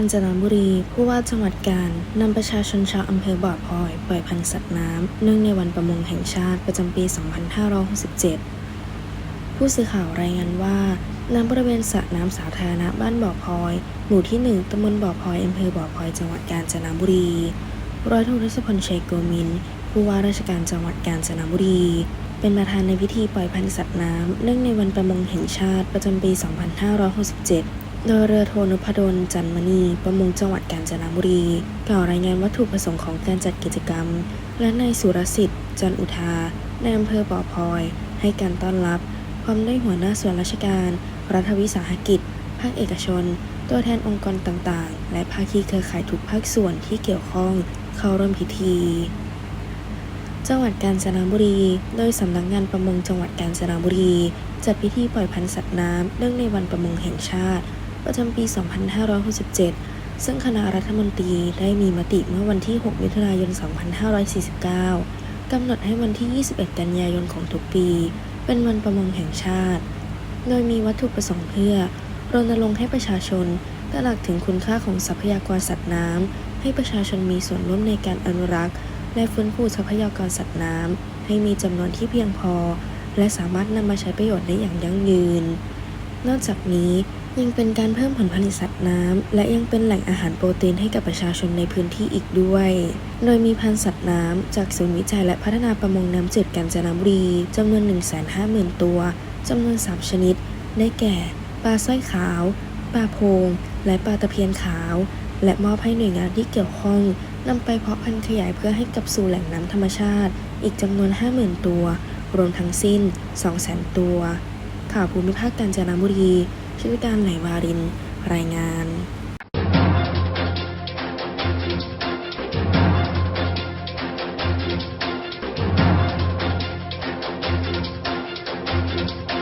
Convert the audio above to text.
าญจนบุรี ผู้ว่าจังหวัดกาญนำประชาชนชาวอำเภอบ่อพลอยปล่อยพันธุ์สัตว์น้ำเนื่องในวันประมงแห่งชาติประจำปี 2567 ผู้สื่อข่าวรายงานว่าณบริเวณสระน้ำสาธารณะบ้านบ่อพลอย หมู่ที่ 1ตำบลบ่อพลอยอำเภอบ่อพลอยจังหวัดกาญจนบุรี ร้อยโททศพลชัยโกมิน ผู้ว่าราชการจังหวัดกาญจนบุรี เป็นประธานในพิธีปล่อยพันธุ์สัตว์น้ำเนื่องในวันประมงแห่งชาติประจำปี 2567 โดยเรือโทนพดล จันมณี ประมงจังหวัดกาญจนบุรี กล่าวรายงานวัตถุประสงค์ของการจัดกิจกรรม และนายสุรสิทธิ์ จันอุทาในอำเภอบ่อพลอย ให้การต้อนรับ พร้อมด้วยหัวหน้าส่วนราชการ รัฐวิสาหกิจ ภาคเอกชน ตัวแทนองค์กรต่างๆ และภาคีเครือข่ายทุกภาคส่วนที่เกี่ยวข้อง เข้าร่วมพิธี จังหวัดกาญจนบุรี โดยสำนักงานประมงจังหวัดกาญจนบุรี จัดพิธีปล่อยพันธุ์สัตว์น้ำเนื่องในวันประมงแห่งชาติ ประจำปี 2567 ซึ่งคณะรัฐมนตรีได้มีมติเมื่อวันที่ 6 มิถุนายน 2549 กำหนดให้วันที่ 21 กันยายนของทุกปี เป็นวันประมงแห่งชาติ โดยมีวัตถุประสงค์เพื่อรณรงค์ให้ประชาชนตระหนักถึงคุณค่าของทรัพยากรสัตว์น้ำ ให้ประชาชนมีส่วนร่วมในการอนุรักษ์ และฟื้นฟูทรัพยากรสัตว์น้ำ ให้มีจำนวนที่เพียงพอ และสามารถนำมาใช้ประโยชน์ได้อย่างยั่งยืน นอกจากนี้ยังเป็นการเพิ่มผลผลิตสัตว์น้ำ และยังเป็นแหล่งอาหารโปรตีนให้กับประชาชนในพื้นที่อีกด้วย โดยมีพันธุ์สัตว์น้ำ จากศูนย์วิจัยและพัฒนาประมงน้ำจืดกาญจนบุรีจำนวน 150,000 ตัวจำนวน 3 ชนิด ได้แก่ ปลาสร้อยขาว ปลาโพง และปลาตะเพียนขาว และมอบให้หน่วยงานที่เกี่ยวข้องนำไปเพาะพันธุ์ขยายเพื่อให้กับสู่แหล่งน้ำธรรมชาติ อีกจำนวน 50,000 ตัว รวมทั้งสิ้น 200,000 ตัว ข่าวภูมิภาคกาญจนบุรีชิตการไหลวาริน รายงาน